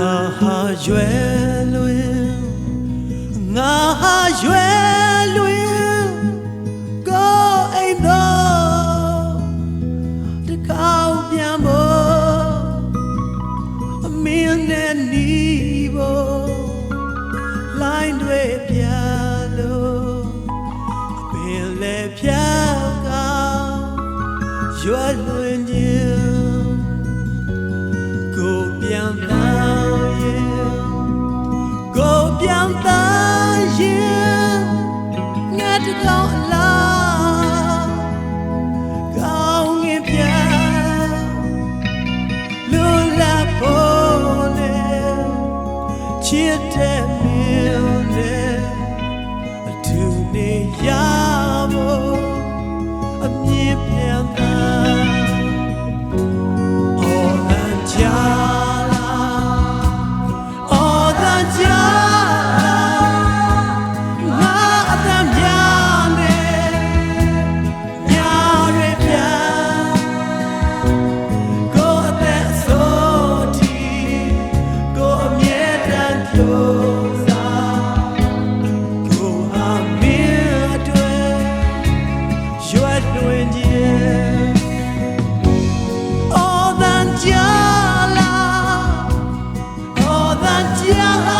ရွယ်လွင်ငါဟာရွယ်လွင်ကိုအိမ်တော်တကောက်ပြန်ဖို့အမင်းနဲ့နီးဖို့လိုင်းတွေပြလို့အပင်လည်းဖြောက်ကောင်ရွယ်လွင်ခြင်း ချစ်တဲ့မင်းနဲ့အထူးနေရ 家